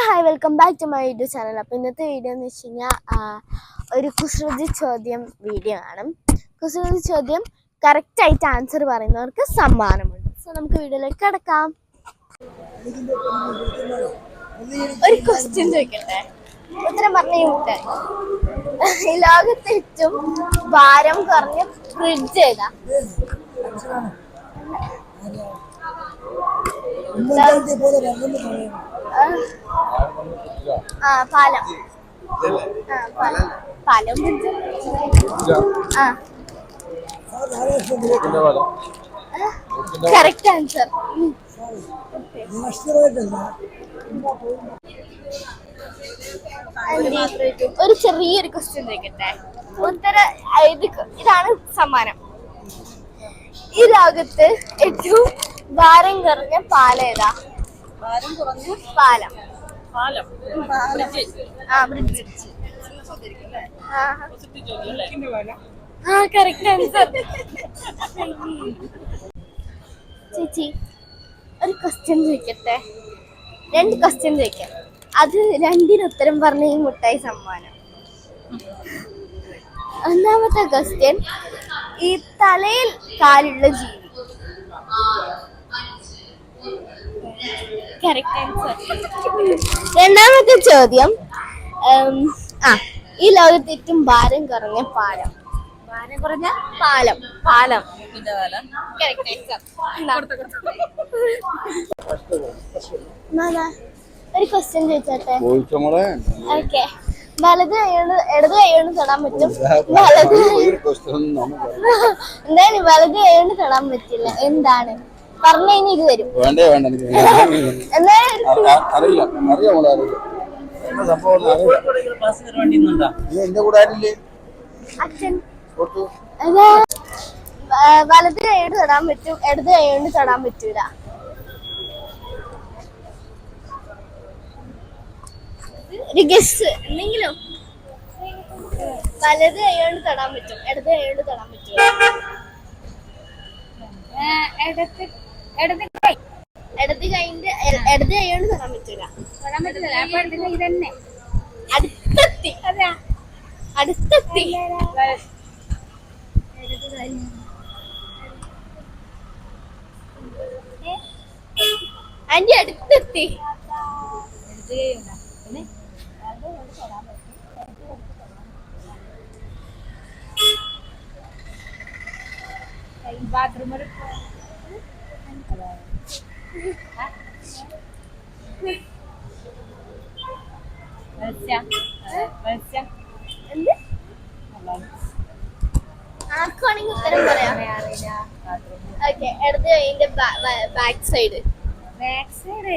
Hello hi welcome back to my YouTube channel. അപ്പോൾ ഇന്നത്തെ video എന്ന് വെച്ച് കഴിഞ്ഞാൽ ഒരു കുസൃതി ചോദ്യം വീഡിയോ ആണ്. കുസൃതി ചോദ്യം കറക്റ്റ് ആയിട്ട് ആൻസർ പറയുന്നവർക്ക് സമ്മാനമുണ്ട്. സോ നമുക്ക് വീഡിയോയിലേക്ക് കിടക്കാം. ഒരു ക്വസ്റ്റ്യൻ ചോദിക്കട്ടെ? ഉത്തരം പറഞ്ഞു ഈ ലോകത്ത് ഏറ്റവും ഭാരം കുറഞ്ഞ ഫ്രിഡ്ജ് ഏതാ? പോലെ ആ പാലം. ആ പാലം. പാലം ഫ്രിഡ്ജ് ആ. ആ രാധാകൃഷ്ണൻ കറക്റ്റ് ആൻസർ ഒരു ചെറിയൊരു ക്വസ്റ്റ്യൻ ചോദിക്കട്ടെ? ഉത്തര ഇത് ഇതാണ് സമ്മാനം. ഈ ലോകത്ത് ഏറ്റവും ഭാരം കുറഞ്ഞ പാലം ഏതാ ഭാരം കുറഞ്ഞ പാലം. പാലം. ബ്രിഡ്ജ്. ആ ബ്രിഡ്ജ്. ആ ചോദ്യം ആ കറക്റ്റ് ആൻസർ ചേച്ചി ഒരു ക്വസ്റ്റ്യൻ ചോദിക്കട്ടെ? രണ്ട് ക്വസ്റ്റ്യൻ ചോദിക്കാം. അത് രണ്ടിന് ഉത്തരം പറഞ്ഞ ഈ മുട്ടായി സമ്മാനം. ഒന്നാമത്തെ ക്വസ്റ്റ്യൻ ഈ തലയിൽ കാലുള്ള ജീവി രണ്ടാമത്തെ ചോദ്യം. ആ ഈ ലോകത്ത് ഏറ്റവും ഭാരം കുറഞ്ഞ പാലം. ഭാരം കുറഞ്ഞ പാലം. പാലം. ഒരു ക്വസ്റ്റ്യൻ ചോദിച്ചോട്ടെ? ഓക്കെ വലത് കൈകൊണ്ട് ഇടത് കൈകൊണ്ട് തൊടാൻ പറ്റും. വലത് കൈ- എന്തായാലും വലത് കൈകൊണ്ട് തൊടാൻ പറ്റില്ല? എന്താണ്? പറഞ്ഞു കഴിഞ്ഞാൽ ഇത് വരും. വേണ്ടേ വേണ്ട അറിയില്ല. അറിയാം അറിയില്ല. എന്താ സംഭവം? നീ എന്റെ കൂടെ ആരില്ലേ അച്ഛൻ. കൊടുത്തു അതാ വ- വലത് കൈകൊണ്ട് തൊടാൻ പറ്റും ഇടത് കൈകൊണ്ട് തൊടാൻ പറ്റൂല. ഒരു ഗസ് എന്തെങ്കിലും? വലത് കൈകൊണ്ട് തൊടാൻ പറ്റും ഇടത് കൈകൊണ്ട് തൊടാൻ പറ്റൂല. ഇടത് ഇടത് കൈ. ഇടത് കൈന്റെ ഇടത് കൈകൊണ്ട് തൊടാൻ പറ്റൂല. തൊടാൻ പറ്റില്ല അപ്പൊ ഇടത് കൈ തന്നെ. അടുത്തെത്തി. അതെയാ? അടുത്തെത്തി. ആന്റി അടുത്തെത്തി. എന്ത് ആർക്കാണെങ്കിൽ ഉത്തരം പറയാം. ഓക്കെ ഇടത് അതിന്റെ ബാക്ക് സൈഡ്. Back side?